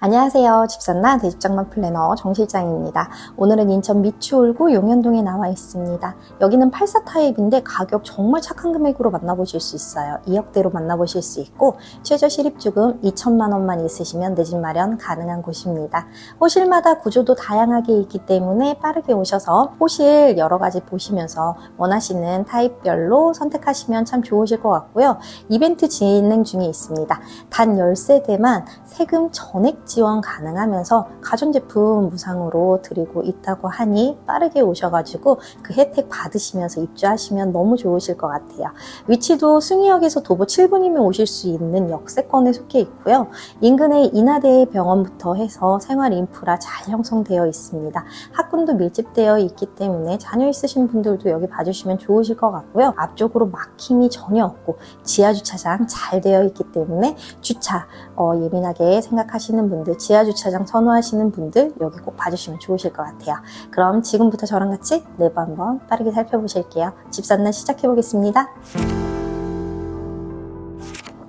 안녕하세요. 집산나 대집장만 플래너 정 실장입니다. 오늘은 인천 미추홀구 용현동에 나와 있습니다. 여기는 84 타입인데 가격 정말 착한 금액으로 만나보실 수 있어요. 2억대로 만나보실 수 있고 최저 실입주금 2천만 원만 있으시면 내 집 마련 가능한 곳입니다. 호실마다 구조도 다양하게 있기 때문에 빠르게 오셔서 호실 여러 가지 보시면서 원하시는 타입별로 선택하시면 참 좋으실 것 같고요. 이벤트 진행 중에 있습니다. 단 10세대만 세금 전액 지원 가능하면서 가전제품 무상으로 드리고 있다고 하니 빠르게 오셔가지고 그 혜택 받으시면서 입주하시면 너무 좋으실 것 같아요. 위치도 숭이역에서 도보 7분이면 오실 수 있는 역세권에 속해 있고요. 인근에 인하대 병원부터 해서 생활 인프라 잘 형성되어 있습니다. 학군도 밀집되어 있기 때문에 자녀 있으신 분들도 여기 봐주시면 좋으실 것 같고요. 앞쪽으로 막힘이 전혀 없고 지하 주차장 잘 되어 있기 때문에 주차 어, 예민하게 생각하시는 분들, 지하 주차장 선호하시는 분들 여기 꼭 봐주시면 좋으실 것 같아요. 그럼 지금부터 저랑 같이 내부 한번 빠르게 살펴보실게요. 집산날 시작해 보겠습니다.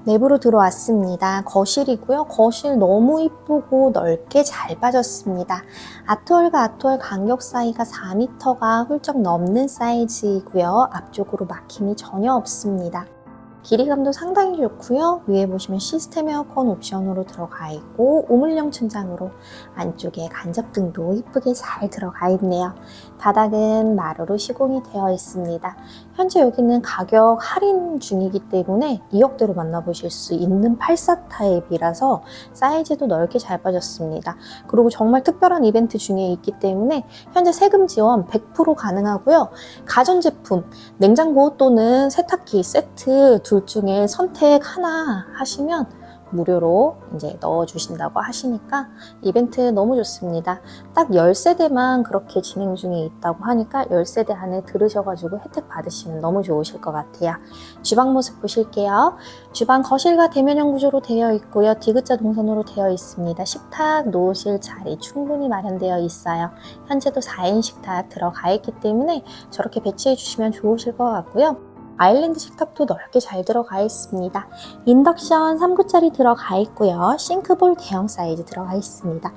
내부로 들어왔습니다. 거실이고요. 거실 너무 이쁘고 넓게 잘 빠졌습니다. 아트월과 아트월 간격 사이가 4m가 훌쩍 넘는 사이즈이고요. 앞쪽으로 막힘이 전혀 없습니다. 길이감도 상당히 좋고요. 위에 보시면 시스템 에어컨 옵션으로 들어가 있고 우물형 천장으로 안쪽에 간접등도 이쁘게 잘 들어가 있네요. 바닥은 마루로 시공이 되어 있습니다. 현재 여기는 가격 할인 중이기 때문에 2억대로 만나보실 수 있는 84 타입이라서 사이즈도 넓게 잘 빠졌습니다. 그리고 정말 특별한 이벤트 중에 있기 때문에 현재 세금 지원 100% 가능하고요. 가전제품, 냉장고 또는 세탁기 세트 둘 중에 선택 하나 하시면 무료로 이제 넣어주신다고 하시니까 이벤트 너무 좋습니다. 딱 10세대만 그렇게 진행 중에 있다고 하니까 10세대 안에 들으셔가지고 혜택 받으시면 너무 좋으실 것 같아요. 주방 모습 보실게요. 주방 거실과 대면형 구조로 되어 있고요. 디귿자 동선으로 되어 있습니다. 식탁, 놓으실 자리 충분히 마련되어 있어요. 현재도 4인 식탁 들어가 있기 때문에 저렇게 배치해 주시면 좋으실 것 같고요. 아일랜드 식탁도 넓게 잘 들어가 있습니다. 인덕션 3구짜리 들어가 있고요. 싱크볼 대형 사이즈 들어가 있습니다.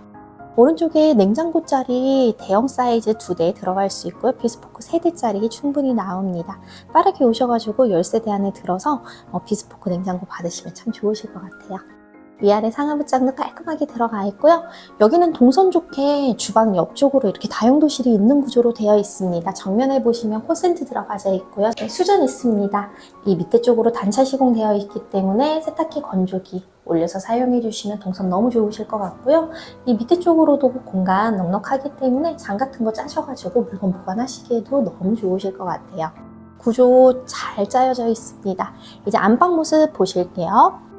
오른쪽에 냉장고짜리 대형 사이즈 두 대 들어갈 수 있고요. 비스포크 3대짜리 충분히 나옵니다. 빠르게 오셔가지고 10세대 안에 들어서 어, 비스포크 냉장고 받으시면 참 좋으실 것 같아요. 위아래 상하부장도 깔끔하게 들어가 있고요. 여기는 동선 좋게 주방 옆쪽으로 이렇게 다용도실이 있는 구조로 되어 있습니다. 정면에 보시면 콘센트 들어가져 있고요. 네, 수전 있습니다. 이 밑에 쪽으로 단차 시공되어 있기 때문에 세탁기 건조기 올려서 사용해 주시면 동선 너무 좋으실 것 같고요. 이 밑에 쪽으로도 공간 넉넉하기 때문에 장 같은 거 짜셔가지고 물건 보관하시기에도 너무 좋으실 것 같아요. 구조 잘 짜여져 있습니다. 이제 안방 모습 보실게요.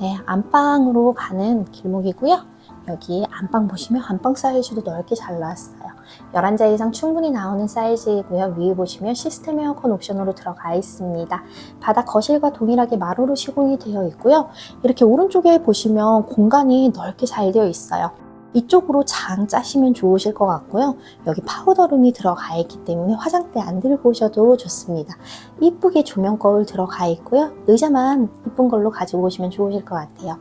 네, 안방으로 가는 길목이고요. 여기 안방 보시면 안방 사이즈도 넓게 잘 나왔어요. 11자 이상 충분히 나오는 사이즈이고요. 위에 보시면 시스템 에어컨 옵션으로 들어가 있습니다. 바닥 거실과 동일하게 마루로 시공이 되어 있고요. 이렇게 오른쪽에 보시면 공간이 넓게 잘 되어 있어요. 이쪽으로 장 짜시면 좋으실 것 같고요. 여기 파우더룸이 들어가 있기 때문에 화장대 안 들고 오셔도 좋습니다. 이쁘게 조명 거울 들어가 있고요. 의자만 이쁜 걸로 가지고 오시면 좋으실 것 같아요.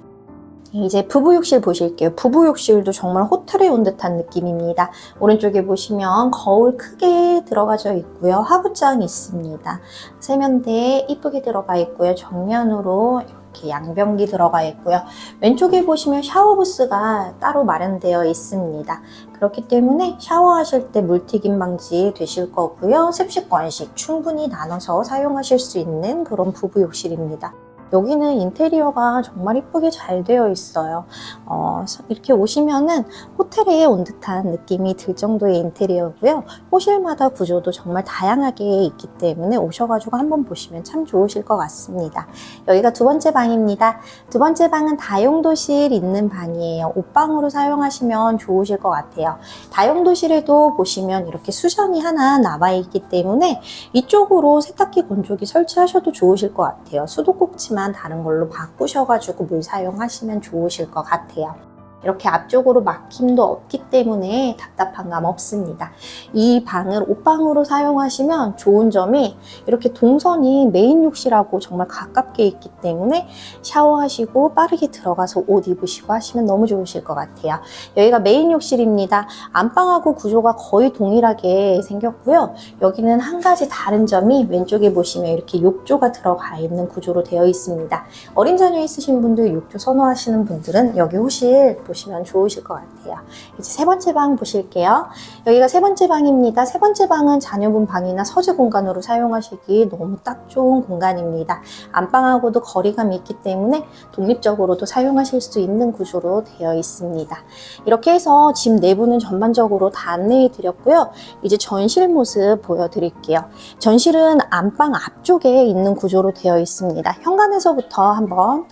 이제 부부욕실 보실게요. 부부욕실도 정말 호텔에 온 듯한 느낌입니다. 오른쪽에 보시면 거울 크게 들어가져 있고요. 화부장 있습니다. 세면대 이쁘게 들어가 있고요. 정면으로 이렇게 양변기 들어가 있고요. 왼쪽에 보시면 샤워 부스가 따로 마련되어 있습니다. 그렇기 때문에 샤워하실 때 물튀김 방지 되실 거고요. 습식 건식 충분히 나눠서 사용하실 수 있는 그런 부부 욕실입니다. 여기는 인테리어가 정말 이쁘게 잘 되어 있어요. 어, 이렇게 오시면은 호텔에 온 듯한 느낌이 들 정도의 인테리어고요. 호실마다 구조도 정말 다양하게 있기 때문에 오셔가지고 한번 보시면 참 좋으실 것 같습니다. 여기가 두 번째 방입니다. 두 번째 방은 다용도실 있는 방이에요. 옷방으로 사용하시면 좋으실 것 같아요. 다용도실에도 보시면 이렇게 수전이 하나 나와 있기 때문에 이쪽으로 세탁기 건조기 설치하셔도 좋으실 것 같아요. 수도꼭지만 다른 걸로 바꾸셔가지고 물 사용하시면 좋으실 것 같아요. 이렇게 앞쪽으로 막힘도 없기 때문에 답답한 감 없습니다. 이 방을 옷방으로 사용하시면 좋은 점이 이렇게 동선이 메인 욕실하고 정말 가깝게 있기 때문에 샤워하시고 빠르게 들어가서 옷 입으시고 하시면 너무 좋으실 것 같아요. 여기가 메인 욕실입니다. 안방하고 구조가 거의 동일하게 생겼고요. 여기는 한 가지 다른 점이 왼쪽에 보시면 이렇게 욕조가 들어가 있는 구조로 되어 있습니다. 어린 자녀 있으신 분들, 욕조 선호하시는 분들은 여기 호실 보시면 좋으실 것 같아요. 이제 세 번째 방 보실게요. 여기가 세 번째 방입니다. 세 번째 방은 자녀분 방이나 서재 공간으로 사용하시기 너무 딱 좋은 공간입니다. 안방하고도 거리감이 있기 때문에 독립적으로도 사용하실 수 있는 구조로 되어 있습니다. 이렇게 해서 집 내부는 전반적으로 다 안내해 드렸고요. 이제 전실 모습 보여드릴게요. 전실은 안방 앞쪽에 있는 구조로 되어 있습니다. 현관에서부터 한번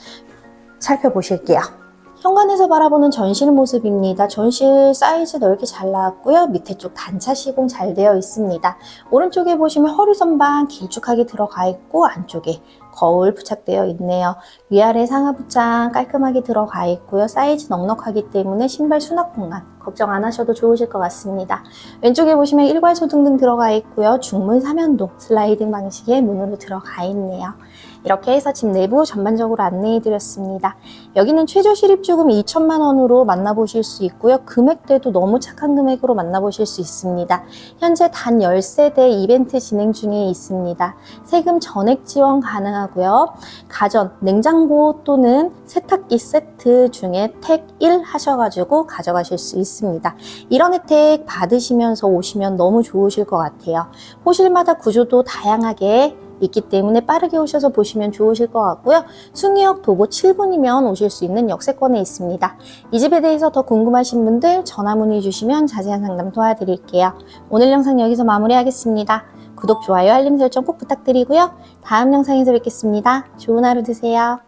살펴보실게요. 현관에서 바라보는 전실 모습입니다. 전실 사이즈 넓게 잘 나왔고요. 밑에 쪽 단차 시공 잘 되어 있습니다. 오른쪽에 보시면 허리 선반 길쭉하게 들어가 있고 안쪽에 거울 부착되어 있네요. 위아래 상하 부착 깔끔하게 들어가 있고요. 사이즈 넉넉하기 때문에 신발 수납 공간 걱정 안 하셔도 좋으실 것 같습니다. 왼쪽에 보시면 일괄소 등등 들어가 있고요. 중문 사면도 슬라이딩 방식의 문으로 들어가 있네요. 이렇게 해서 집 내부 전반적으로 안내해 드렸습니다. 여기는 최저 실입주금 2천만 원으로 만나보실 수 있고요. 금액대도 너무 착한 금액으로 만나보실 수 있습니다. 현재 단 10세대 이벤트 진행 중에 있습니다. 세금 전액 지원 가능하고요. 가전, 냉장고 또는 세탁기 세트 중에 택 1 하셔가지고 가져가실 수 있습니다. 이런 혜택 받으시면서 오시면 너무 좋으실 것 같아요. 호실마다 구조도 다양하게 있기 때문에 빠르게 오셔서 보시면 좋으실 것 같고요. 숭이역 도보 7분이면 오실 수 있는 역세권에 있습니다. 이 집에 대해서 더 궁금하신 분들 전화 문의 주시면 자세한 상담 도와드릴게요. 오늘 영상 여기서 마무리하겠습니다. 구독, 좋아요, 알림 설정 꼭 부탁드리고요. 다음 영상에서 뵙겠습니다. 좋은 하루 되세요.